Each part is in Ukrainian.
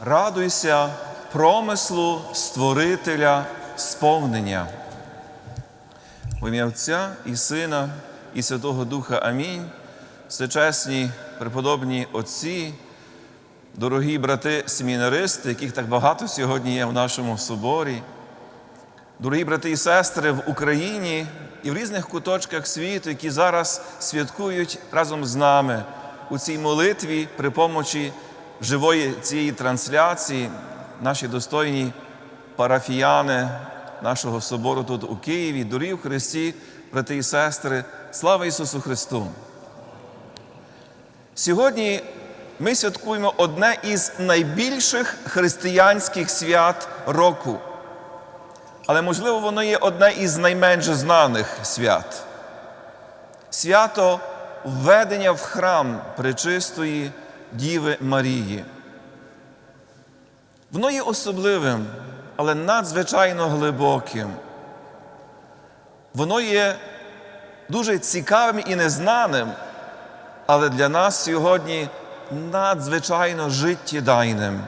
Радуйся промислу Створителя сповнення. В ім'я Отця і Сина, і Святого Духа Амінь. Всечесні преподобні отці, дорогі брати семінаристи, яких так багато сьогодні є в нашому соборі, дорогі брати і сестри в Україні і в різних куточках світу, які зараз святкують разом з нами у цій молитві при помочі живої цієї трансляції, наші достойні парафіяни нашого собору тут у Києві, дорогі в Христі, брати і сестри, слава Ісусу Христу! Сьогодні ми святкуємо одне із найбільших християнських свят року. Але, можливо, воно є одне із найменш знаних свят. Свято введення в храм Пречистої Діви Марії. Воно є особливим, але надзвичайно глибоким. Воно є дуже цікавим і незнаним, але для нас сьогодні надзвичайно життєдайним.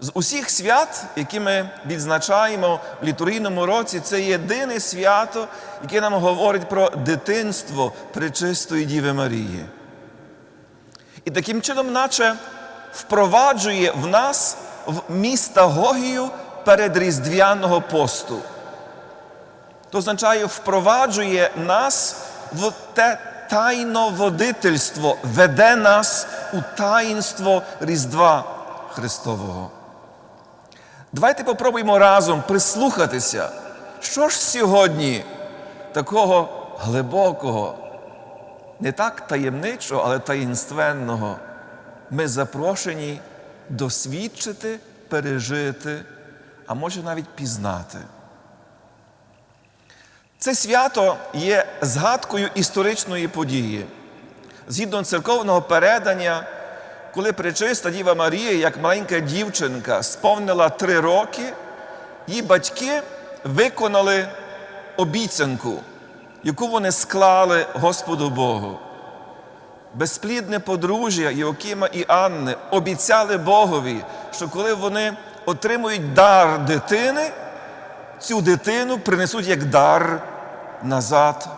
З усіх свят, які ми відзначаємо в літургійному році, це єдине свято, яке нам говорить про дитинство Пречистої Діви Марії. І таким чином, наче впроваджує в нас в містагогію передріздвяного посту. То означає, впроваджує нас в те тайноводительство, веде нас у таїнство Різдва Христового. Давайте попробуємо разом прислухатися, що ж сьогодні такого глибокого, не так таємничого, але таїнственного ми запрошені досвідчити, пережити, а може навіть пізнати. Це свято є згадкою історичної події. Згідно церковного передання, коли пречиста Діва Марія, як маленька дівчинка, сповнила три роки, її батьки виконали обіцянку, яку вони склали Господу Богу. Безплідне подружжя Іокіма і Анни обіцяли Богові, що коли вони отримують дар дитини, цю дитину принесуть як дар назад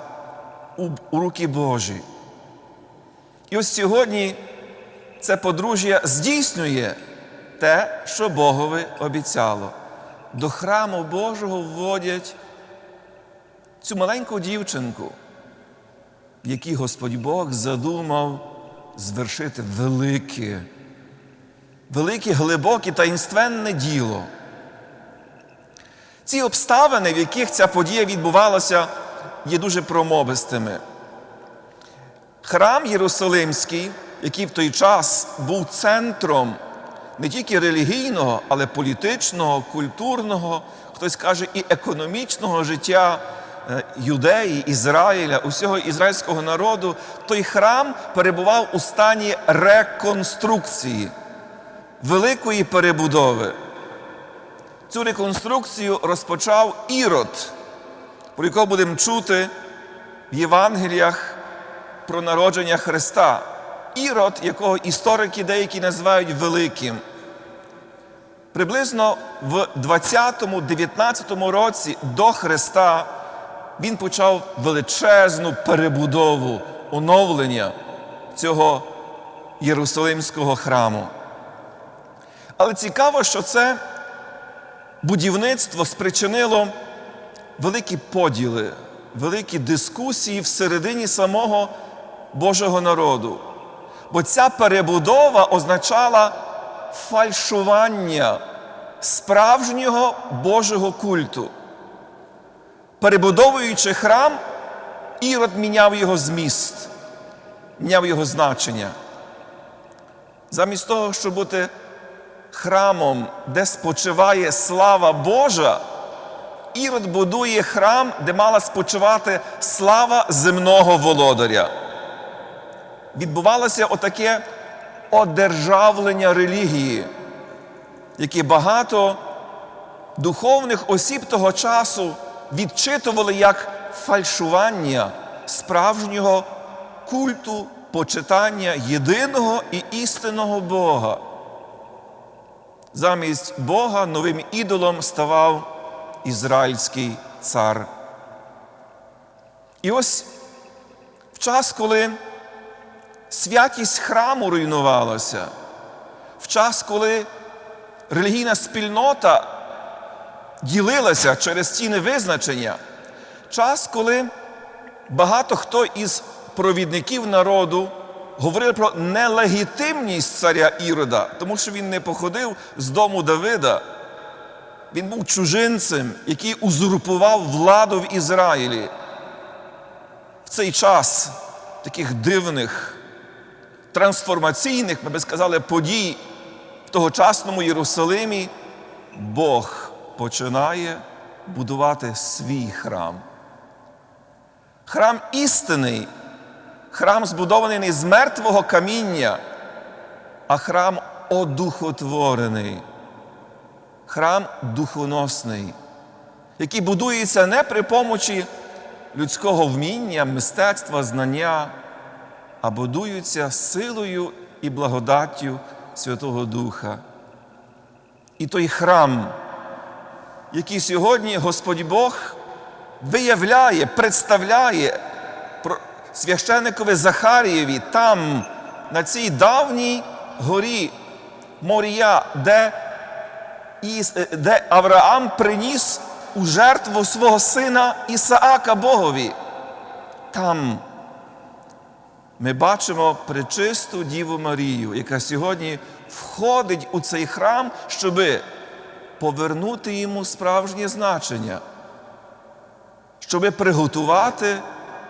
у руки Божі. І ось сьогодні це подружжя здійснює те, що Богові обіцяло. До храму Божого вводять цю маленьку дівчинку, якій Господь Бог задумав звершити велике, велике, глибоке таїнственне діло. Ці обставини, в яких ця подія відбувалася, є дуже промовистими. Храм Єрусалимський, який в той час був центром не тільки релігійного, але політичного, культурного, хтось каже, і економічного життя Юдеї, Ізраїля, усього ізраїльського народу, той храм перебував у стані реконструкції, великої перебудови. Цю реконструкцію розпочав Ірод, про якого будемо чути в Євангеліях про народження Христа. Ірод, якого історики деякі називають великим. Приблизно в 20-19 році до Христа він почав величезну перебудову, оновлення цього Єрусалимського храму. Але цікаво, що це будівництво спричинило великі поділи, великі дискусії всередині самого Божого народу. Бо ця перебудова означала фальшування справжнього Божого культу. Перебудовуючи храм, Ірод міняв його зміст, міняв його значення. Замість того, щоб бути храмом, де спочиває слава Божа, Ірод будує храм, де мала спочивати слава земного володаря. Відбувалося отаке одержавлення релігії, яке багато духовних осіб того часу відчитували як фальшування справжнього культу почитання єдиного і істинного Бога. Замість Бога новим ідолом ставав ізраїльський цар. І ось в час, коли святість храму руйнувалася, в час, коли релігійна спільнота ділилася через ці невизначення, час, коли багато хто із провідників народу говорили про нелегітимність царя Ірода, тому що він не походив з дому Давида. Він був чужинцем, який узурпував владу в Ізраїлі. В цей час таких дивних, трансформаційних, ми би сказали, подій в тогочасному Єрусалимі Бог починає будувати свій храм. Храм істинний, храм збудований не з мертвого каміння, а храм одухотворений, храм духоносний, який будується не при помочі людського вміння, мистецтва, знання, а будуються силою і благодаттю Святого Духа. І той храм, який сьогодні Господь Бог виявляє, представляє священникові Захарієві там, на цій давній горі Морія, де, е, де Авраам приніс у жертву свого сина Ісаака Богові. Там ми бачимо пречисту Діву Марію, яка сьогодні входить у цей храм, щоби повернути йому справжнє значення, щоби приготувати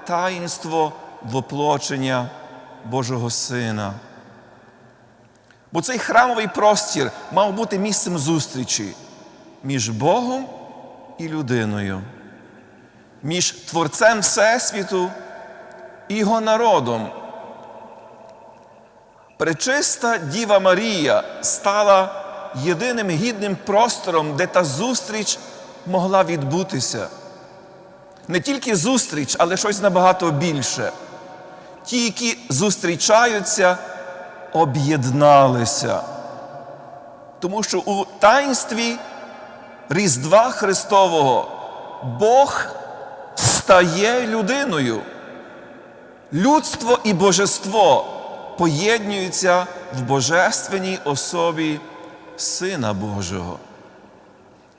таїнство воплочення Божого Сина. Бо цей храмовий простір мав бути місцем зустрічі між Богом і людиною, між Творцем Всесвіту і його народом. Пречиста Діва Марія стала єдиним гідним простором, де та зустріч могла відбутися. Не тільки зустріч, але щось набагато більше. Ті, які зустрічаються, об'єдналися. Тому що у таїнстві Різдва Христового Бог стає людиною. Людство і божество поєднуються в божественній особі Сина Божого.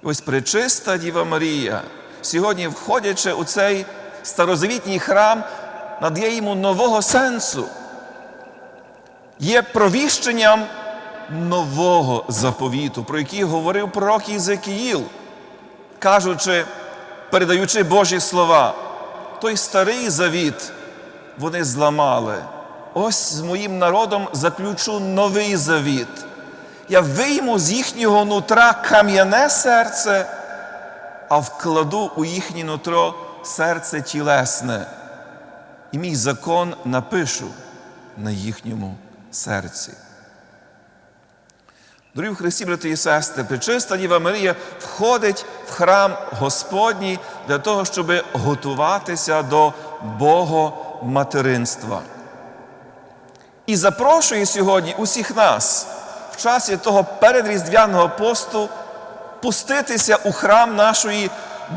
Ось пречиста Діва Марія, сьогодні, входячи у цей старозавітній храм, надає йому нового сенсу, є провіщенням нового заповіту, про який говорив пророк Єзекіїл, кажучи, передаючи Божі слова, той старий завіт вони зламали. Ось з моїм народом заключу новий завіт. Я вийму з їхнього нутра кам'яне серце, а вкладу у їхнє нутро серце тілесне. І мій закон напишу на їхньому серці. Дорогі в Христі, брати і сестри, пречиста Діва Марія входить в храм Господній для того, щоб готуватися до Богоматеринства. І запрошує сьогодні усіх нас в часі того передріздвяного посту пуститися у храм нашої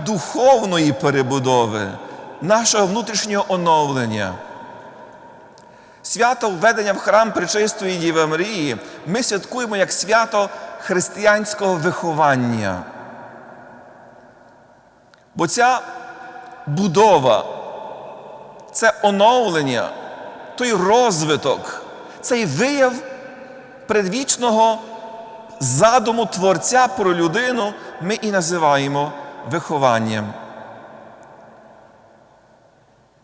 духовної перебудови, нашого внутрішнього оновлення. Свято введення в храм Пречистої Діви Марії ми святкуємо як свято християнського виховання. Бо ця будова, це оновлення, той розвиток, цей вияв предвічного задуму Творця про людину ми і називаємо вихованням.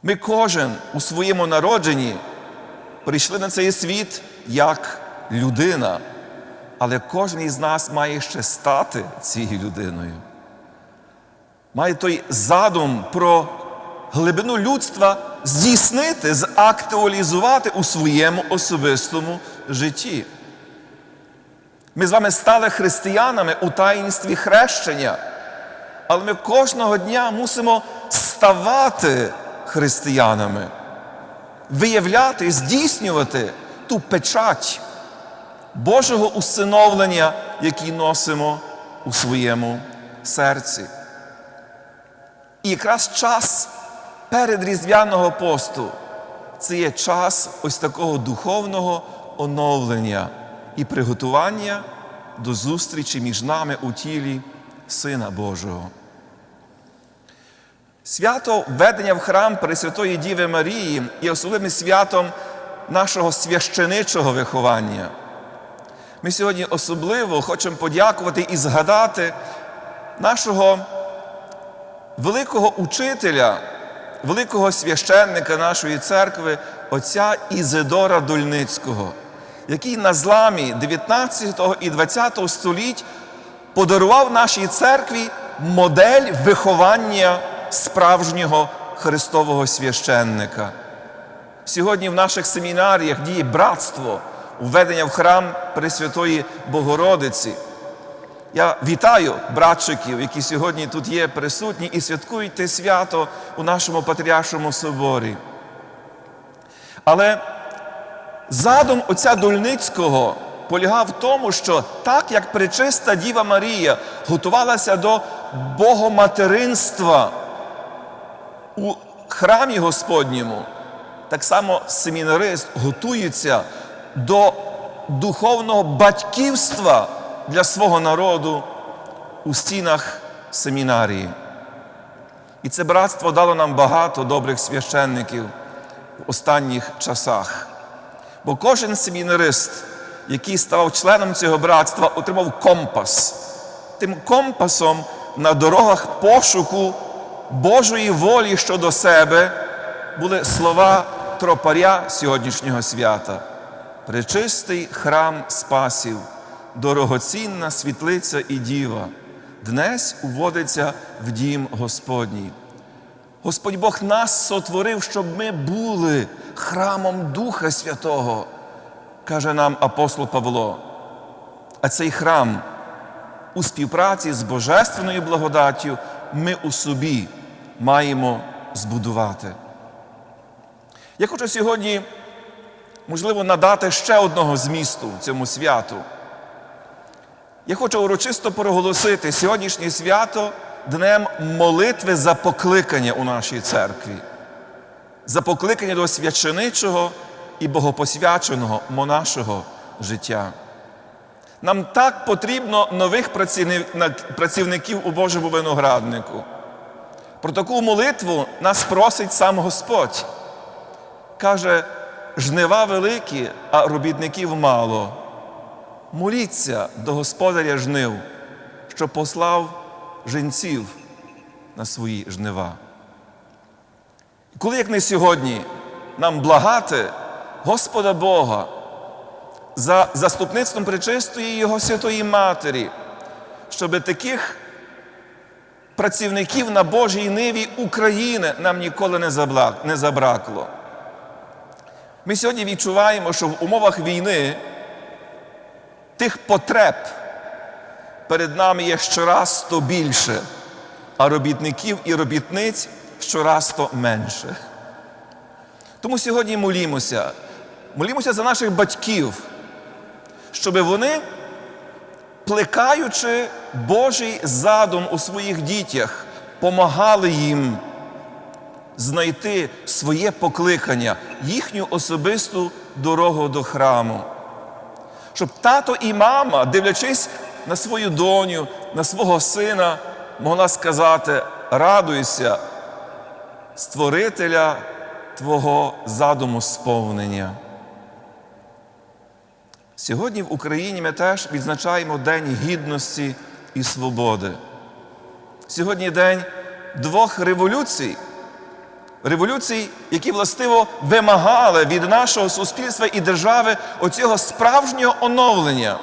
Ми кожен у своєму народженні прийшли на цей світ як людина, але кожен із нас має ще стати цією людиною. Має той задум про глибину людства здійснити, зактуалізувати у своєму особистому житті. Ми з вами стали християнами у таїнстві хрещення, але ми кожного дня мусимо ставати християнами виявляти, здійснювати ту печать Божого усиновлення який носимо у своєму серці. І якраз час перед Різдвяного посту. Це є час ось такого духовного оновлення і приготування до зустрічі між нами у тілі Сина Божого. Свято введення в храм Пресвятої Діви Марії є особливим святом нашого священичого виховання. Ми сьогодні особливо хочемо подякувати і згадати нашого великого учителя, великого священника нашої церкви, отця Ізидора Дольницького, який на зламі 19 і 20 століть подарував нашій церкві модель виховання справжнього Христового священника. Сьогодні в наших семінаріях діє братство, введення в храм Пресвятої Богородиці. Я вітаю братчиків, які сьогодні тут є присутні і святкують те свято у нашому Патріаршому соборі. Але задум отця Дольницького полягав в тому, що так як пречиста Діва Марія готувалася до богоматеринства у храмі Господньому, так само семінарист готується до духовного батьківства для свого народу у стінах семінарії. І це братство дало нам багато добрих священників в останніх часах. Бо кожен семінарист, який ставав членом цього братства, отримав компас. Тим компасом на дорогах пошуку Божої волі щодо себе були слова тропаря сьогоднішнього свята. Пречистий храм Спасів, дорогоцінна світлиця і діва, днес уводиться в дім Господній. Господь Бог нас сотворив, щоб ми були храмом Духа Святого, каже нам апостол Павло. А цей храм у співпраці з Божественною благодаттю ми у собі маємо збудувати. Я хочу сьогодні, можливо, надати ще одного змісту цьому святу. Я хочу урочисто проголосити сьогоднішнє свято днем молитви за покликання у нашій церкві, за покликання до священичого і богопосвяченого монашого життя. Нам так потрібно нових працівників у Божому винограднику. Про таку молитву нас просить сам Господь. Каже, жнива великі, а робітників мало. Моліться до Господаря жнив, що послав жінців на свої жнива. Коли як не сьогодні нам благати Господа Бога за заступництвом пречистої Його Святої Матері, щоб таких працівників на Божій ниві України нам ніколи не забракло. Ми сьогодні відчуваємо, що в умовах війни тих потреб перед нами є щораз то більше, а робітників і робітниць щораз то менше. Тому сьогодні молімося, молімося за наших батьків, щоб вони, плекаючи Божий задум у своїх дітях, помагали їм знайти своє покликання, їхню особисту дорогу до храму. Щоб тато і мама, дивлячись на свою доню, на свого сина, могла сказати: радуйся, Створителя Твого задуму сповнення. Сьогодні в Україні ми теж відзначаємо День гідності і свободи. Сьогодні день двох революцій. Революцій, які властиво вимагали від нашого суспільства і держави оцього справжнього оновлення.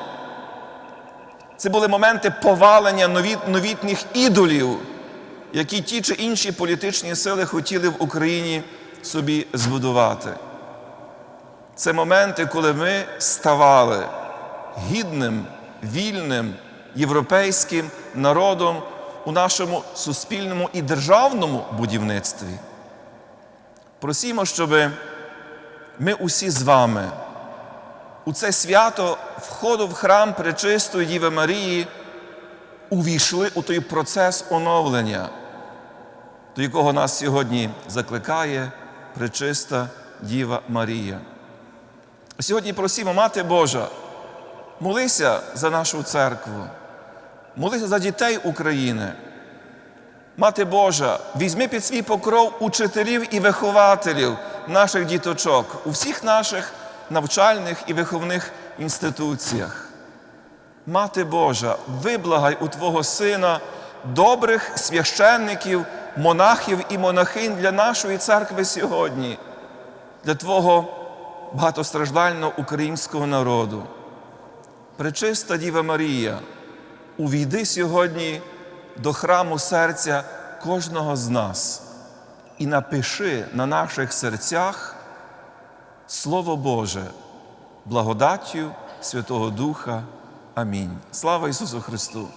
Це були моменти повалення новітніх ідолів, які ті чи інші політичні сили хотіли в Україні собі збудувати. Це моменти, коли ми ставали гідним, вільним європейським народом у нашому суспільному і державному будівництві. Просімо, щоб ми усі з вами у це свято входу в храм Пречистої Діви Марії увійшли у той процес оновлення, до якого нас сьогодні закликає Пречиста Діва Марія. Сьогодні просимо, Мати Божа, молися за нашу церкву, молися за дітей України. Мати Божа, візьми під свій покров учителів і вихователів наших діточок у всіх наших навчальних і виховних інституціях. Мати Божа, виблагай у Твого Сина добрих священників, монахів і монахинь для нашої церкви сьогодні, для Твого багатостраждального українського народу. Пречиста Діва Марія, увійди сьогодні до храму серця кожного з нас і напиши на наших серцях Слово Боже, благодаттю Святого Духа. Амінь. Слава Ісусу Христу!